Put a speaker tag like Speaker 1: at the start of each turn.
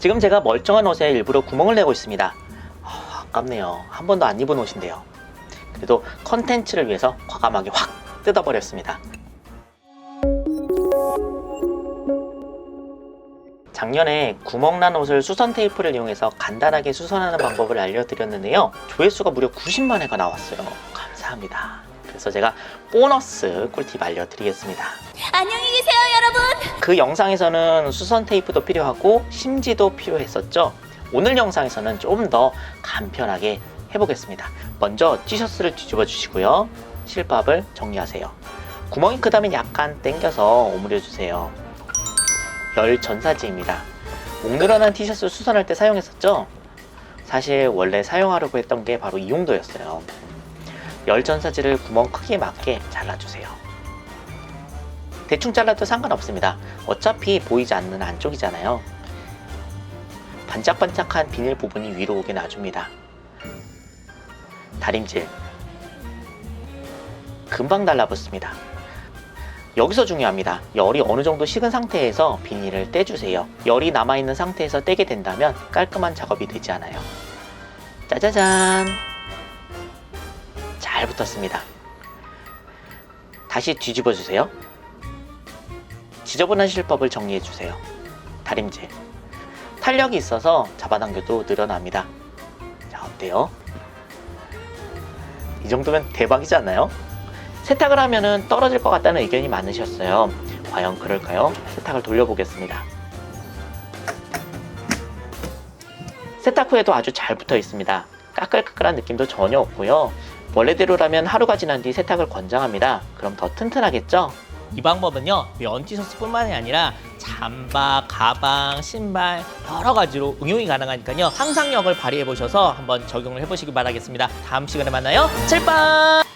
Speaker 1: 지금 제가 멀쩡한 옷에 일부러 구멍을 내고 있습니다. 아, 아깝네요. 한 번도 안 입은 옷인데요. 그래도 컨텐츠를 위해서 과감하게 확 뜯어버렸습니다. 작년에 구멍난 옷을 수선 테이프를 이용해서 간단하게 수선하는 방법을 알려드렸는데요. 조회수가 무려 90만 회가 나왔어요. 감사합니다. 그래서 제가 보너스 꿀팁 알려드리겠습니다.
Speaker 2: 안녕히 계세요, 여러분.
Speaker 1: 그 영상에서는 수선 테이프도 필요하고 심지도 필요했었죠. 오늘 영상에서는 좀 더 간편하게 해보겠습니다. 먼저 티셔츠를 뒤집어 주시고요. 실밥을 정리하세요. 구멍이 크다면 약간 당겨서 오므려 주세요. 열 전사지입니다. 목 늘어난 티셔츠 수선할 때 사용했었죠? 사실 원래 사용하려고 했던 게 바로 이 용도였어요. 열 전사지를 구멍 크기에 맞게 잘라주세요. 대충 잘라도 상관없습니다. 어차피 보이지 않는 안쪽이잖아요. 반짝반짝한 비닐 부분이 위로 오게 놔줍니다. 다림질. 금방 달라붙습니다. 여기서 중요합니다. 열이 어느 정도 식은 상태에서 비닐을 떼주세요. 열이 남아있는 상태에서 떼게 된다면 깔끔한 작업이 되지 않아요. 짜자잔! 잘 붙었습니다. 다시 뒤집어 주세요. 지저분한 실밥을 정리해 주세요. 다림질. 탄력이 있어서 잡아당겨도 늘어납니다. 자, 어때요? 이 정도면 대박이지 않나요? 세탁을 하면은 떨어질 것 같다는 의견이 많으셨어요. 과연 그럴까요? 세탁을 돌려보겠습니다. 세탁 후에도 아주 잘 붙어 있습니다. 까끌까끌한 느낌도 전혀 없고요. 원래대로라면 하루가 지난 뒤 세탁을 권장합니다. 그럼 더 튼튼하겠죠? 이 방법은요, 면 티셔츠뿐만이 아니라 잠바, 가방, 신발 여러 가지로 응용이 가능하니까요. 상상력을 발휘해 보셔서 한번 적용을 해보시기 바라겠습니다. 다음 시간에 만나요. 칠빵!